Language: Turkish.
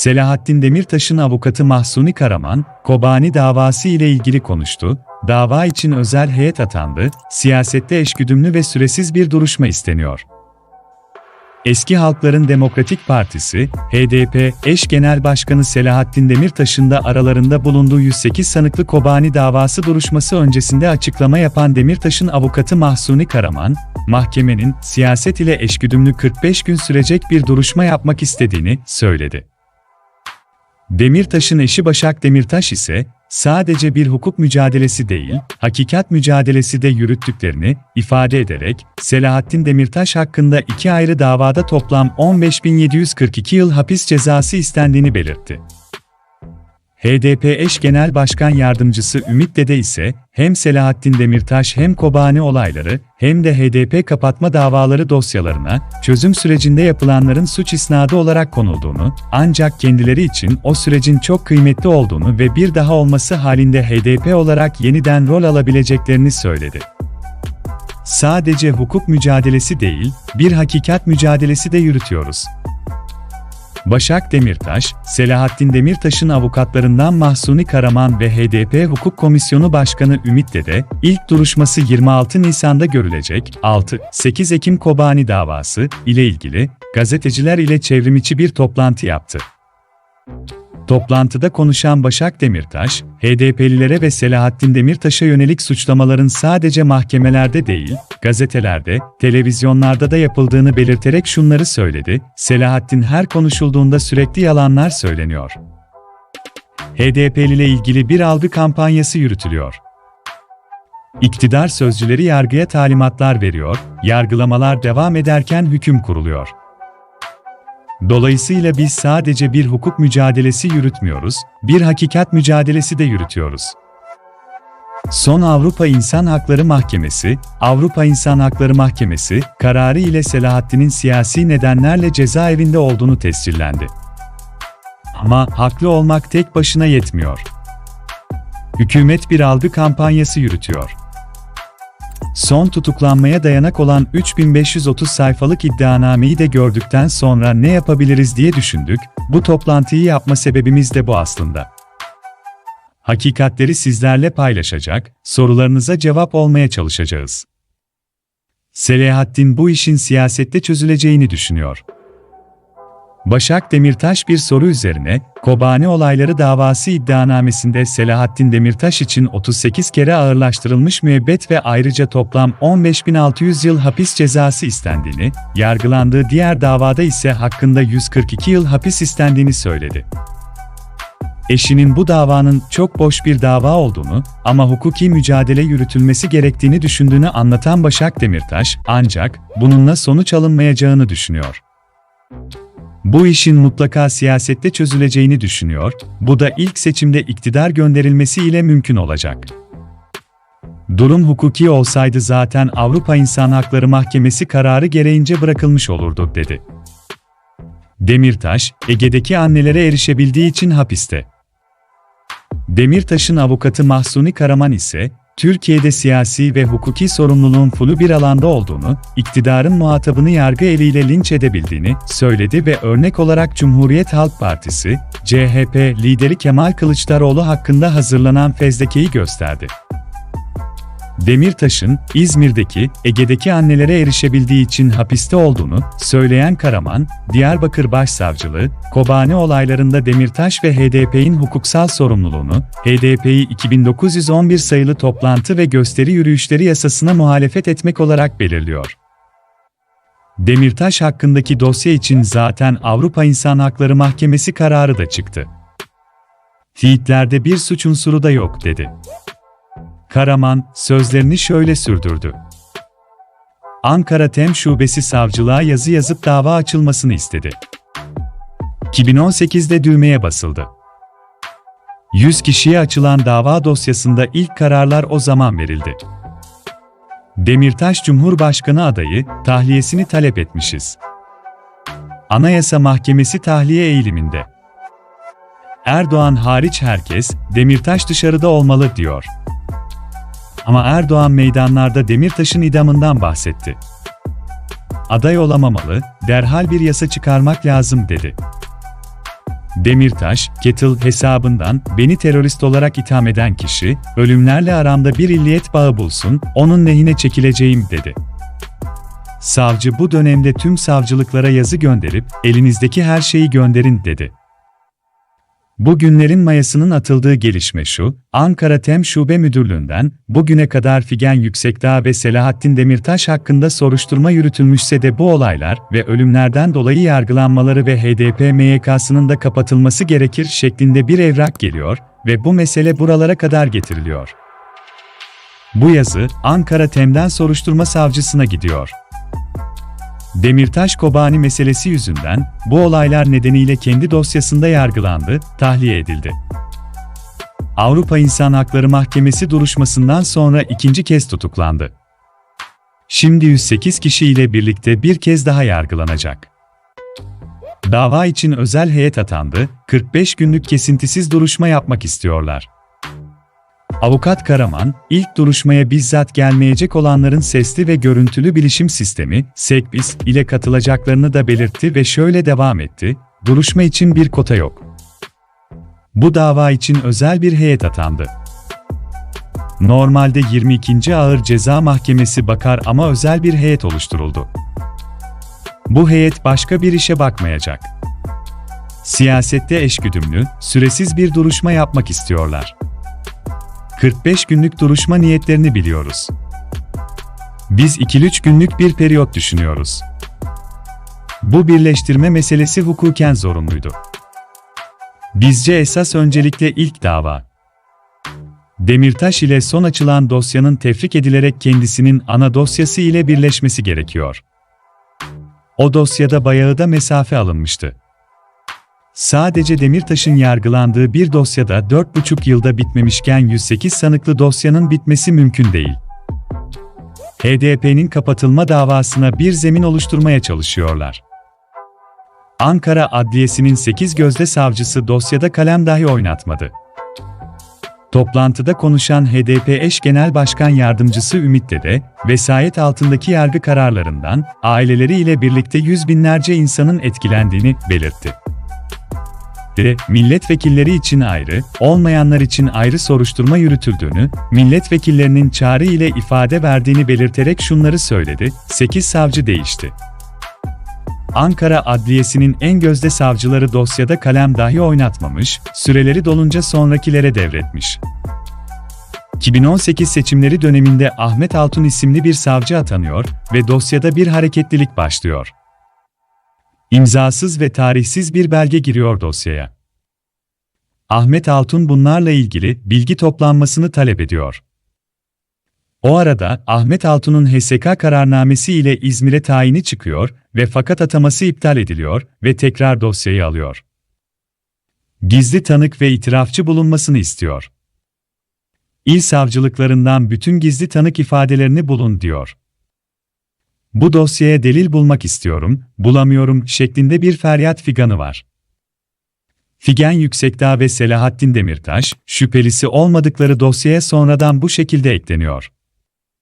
Selahattin Demirtaş'ın avukatı Mahsuni Karaman, Kobani davası ile ilgili konuştu, dava için özel heyet atandı, siyasette eşgüdümlü ve süresiz bir duruşma isteniyor. Eski Halkların Demokratik Partisi, HDP, eş genel başkanı Selahattin Demirtaş'ın da aralarında bulunduğu 108 sanıklı Kobani davası duruşması öncesinde açıklama yapan Demirtaş'ın avukatı Mahsuni Karaman, mahkemenin siyaset ile eşgüdümlü 45 gün sürecek bir duruşma yapmak istediğini söyledi. Demirtaş'ın eşi Başak Demirtaş ise, sadece bir hukuk mücadelesi değil, hakikat mücadelesi de yürüttüklerini ifade ederek, Selahattin Demirtaş hakkında iki ayrı davada toplam 15.742 yıl hapis cezası istendiğini belirtti. HDP eş genel başkan yardımcısı Ümit Dede ise hem Selahattin Demirtaş hem Kobani olayları hem de HDP kapatma davaları dosyalarına çözüm sürecinde yapılanların suç isnadı olarak konulduğunu, ancak kendileri için o sürecin çok kıymetli olduğunu ve bir daha olması halinde HDP olarak yeniden rol alabileceklerini söyledi. Sadece hukuk mücadelesi değil, bir hakikat mücadelesi de yürütüyoruz. Başak Demirtaş, Selahattin Demirtaş'ın avukatlarından Mahsuni Karaman ve HDP Hukuk Komisyonu Başkanı Ümit Dede, ilk duruşması 26 Nisan'da görülecek 6-8 Ekim Kobani davası ile ilgili gazeteciler ile çevrimiçi bir toplantı yaptı. Toplantıda konuşan Başak Demirtaş, HDP'lilere ve Selahattin Demirtaş'a yönelik suçlamaların sadece mahkemelerde değil, gazetelerde, televizyonlarda da yapıldığını belirterek şunları söyledi, Selahattin her konuşulduğunda sürekli yalanlar söyleniyor. HDP'li ile ilgili bir algı kampanyası yürütülüyor. İktidar sözcüleri yargıya talimatlar veriyor, yargılamalar devam ederken hüküm kuruluyor. Dolayısıyla biz sadece bir hukuk mücadelesi yürütmüyoruz, bir hakikat mücadelesi de yürütüyoruz. Son Avrupa İnsan Hakları Mahkemesi, Avrupa İnsan Hakları Mahkemesi, kararı ile Selahattin'in siyasi nedenlerle cezaevinde olduğunu tescillendi. Ama haklı olmak tek başına yetmiyor. Hükümet bir algı kampanyası yürütüyor. Son tutuklanmaya dayanak olan 3530 sayfalık iddianameyi de gördükten sonra ne yapabiliriz diye düşündük, bu toplantıyı yapma sebebimiz de bu aslında. Hakikatleri sizlerle paylaşacak, sorularınıza cevap olmaya çalışacağız. Selahattin bu işin siyasette çözüleceğini düşünüyor. Başak Demirtaş bir soru üzerine, Kobani olayları davası iddianamesinde Selahattin Demirtaş için 38 kere ağırlaştırılmış müebbet ve ayrıca toplam 15.600 yıl hapis cezası istendiğini, yargılandığı diğer davada ise hakkında 142 yıl hapis istendiğini söyledi. Eşinin bu davanın çok boş bir dava olduğunu ama hukuki mücadele yürütülmesi gerektiğini düşündüğünü anlatan Başak Demirtaş, ancak bununla sonuç alınmayacağını düşünüyor. Bu işin mutlaka siyasette çözüleceğini düşünüyor, bu da ilk seçimde iktidar gönderilmesi ile mümkün olacak. Durum hukuki olsaydı zaten Avrupa İnsan Hakları Mahkemesi kararı gereğince bırakılmış olurdu, dedi. Demirtaş, Ege'deki annelere erişebildiği için hapiste. Demirtaş'ın avukatı Mahsuni Karaman ise, Türkiye'de siyasi ve hukuki sorumluluğun flu bir alanda olduğunu, iktidarın muhatabını yargı eliyle linç edebildiğini söyledi ve örnek olarak Cumhuriyet Halk Partisi, CHP lideri Kemal Kılıçdaroğlu hakkında hazırlanan fezlekeyi gösterdi. Demirtaş'ın İzmir'deki, Ege'deki annelere erişebildiği için hapiste olduğunu söyleyen Karaman, Diyarbakır Başsavcılığı, Kobani olaylarında Demirtaş ve HDP'nin hukuksal sorumluluğunu, HDP'yi 2911 sayılı toplantı ve gösteri yürüyüşleri yasasına muhalefet etmek olarak belirliyor. Demirtaş hakkındaki dosya için zaten Avrupa İnsan Hakları Mahkemesi kararı da çıktı. Tweetlerde bir suç unsuru da yok dedi. Karaman sözlerini şöyle sürdürdü. Ankara Tem Şubesi savcılığa yazı yazıp dava açılmasını istedi. 2018'de düğmeye basıldı. 100 kişiye açılan dava dosyasında ilk kararlar o zaman verildi. Demirtaş Cumhurbaşkanı adayı, tahliyesini talep etmişiz. Anayasa Mahkemesi tahliye eğiliminde. Erdoğan hariç herkes, Demirtaş dışarıda olmalı diyor. Ama Erdoğan meydanlarda Demirtaş'ın idamından bahsetti. Aday olamamalı, derhal bir yasa çıkarmak lazım dedi. Demirtaş, Kettle hesabından beni terörist olarak itham eden kişi, ölümlerle aramda bir illiyet bağı bulsun, onun lehine çekileceğim dedi. Savcı bu dönemde tüm savcılıklara yazı gönderip, elinizdeki her şeyi gönderin dedi. Bu günlerin mayasının atıldığı gelişme şu, Ankara Tem Şube Müdürlüğü'nden bugüne kadar Figen Yüksekdağ ve Selahattin Demirtaş hakkında soruşturma yürütülmüşse de bu olaylar ve ölümlerden dolayı yargılanmaları ve HDP MYK'sının da kapatılması gerekir şeklinde bir evrak geliyor ve bu mesele buralara kadar getiriliyor. Bu yazı Ankara Tem'den soruşturma savcısına gidiyor. Demirtaş Kobani meselesi yüzünden bu olaylar nedeniyle kendi dosyasında yargılandı, tahliye edildi. Avrupa İnsan Hakları Mahkemesi duruşmasından sonra ikinci kez tutuklandı. Şimdi 108 kişiyle birlikte bir kez daha yargılanacak. Dava için özel heyet atandı, 45 günlük kesintisiz duruşma yapmak istiyorlar. Avukat Karaman, ilk duruşmaya bizzat gelmeyecek olanların sesli ve görüntülü bilişim sistemi, SECBIS ile katılacaklarını da belirtti ve şöyle devam etti, duruşma için bir kota yok. Bu dava için özel bir heyet atandı. Normalde 22. Ağır Ceza Mahkemesi bakar ama özel bir heyet oluşturuldu. Bu heyet başka bir işe bakmayacak. Siyasette eşgüdümlü, süresiz bir duruşma yapmak istiyorlar. 45 günlük duruşma niyetlerini biliyoruz. Biz 2-3 günlük bir periyot düşünüyoruz. Bu birleştirme meselesi hukuken zorunluydu. Bizce esas öncelikle ilk dava. Demirtaş ile son açılan dosyanın tefrik edilerek kendisinin ana dosyası ile birleşmesi gerekiyor. O dosyada bayağı da mesafe alınmıştı. Sadece Demirtaş'ın yargılandığı bir dosyada 4,5 yılda bitmemişken 108 sanıklı dosyanın bitmesi mümkün değil. HDP'nin kapatılma davasına bir zemin oluşturmaya çalışıyorlar. Ankara Adliyesi'nin 8 gözde savcısı dosyada kalem dahi oynatmadı. Toplantıda konuşan HDP eş genel başkan yardımcısı Ümit Dede, vesayet altındaki yargı kararlarından aileleriyle birlikte yüz binlerce insanın etkilendiğini belirtti de milletvekilleri için ayrı, olmayanlar için ayrı soruşturma yürütüldüğünü, milletvekillerinin çağrı ile ifade verdiğini belirterek şunları söyledi, 8 savcı değişti. Ankara Adliyesi'nin en gözde savcıları dosyada kalem dahi oynatmamış, süreleri dolunca sonrakilere devretmiş. 2018 seçimleri döneminde Ahmet Altun isimli bir savcı atanıyor ve dosyada bir hareketlilik başlıyor. İmzasız ve tarihsiz bir belge giriyor dosyaya. Ahmet Altun bunlarla ilgili bilgi toplanmasını talep ediyor. O arada Ahmet Altun'un HSK kararnamesi ile İzmir'e tayini çıkıyor ve fakat ataması iptal ediliyor ve tekrar dosyayı alıyor. Gizli tanık ve itirafçı bulunmasını istiyor. İl savcılıklarından bütün gizli tanık ifadelerini bulun diyor. Bu dosyaya delil bulmak istiyorum, bulamıyorum şeklinde bir feryat figanı var. Figen Yüksekdağ ve Selahattin Demirtaş, şüphelisi olmadıkları dosyaya sonradan bu şekilde ekleniyor.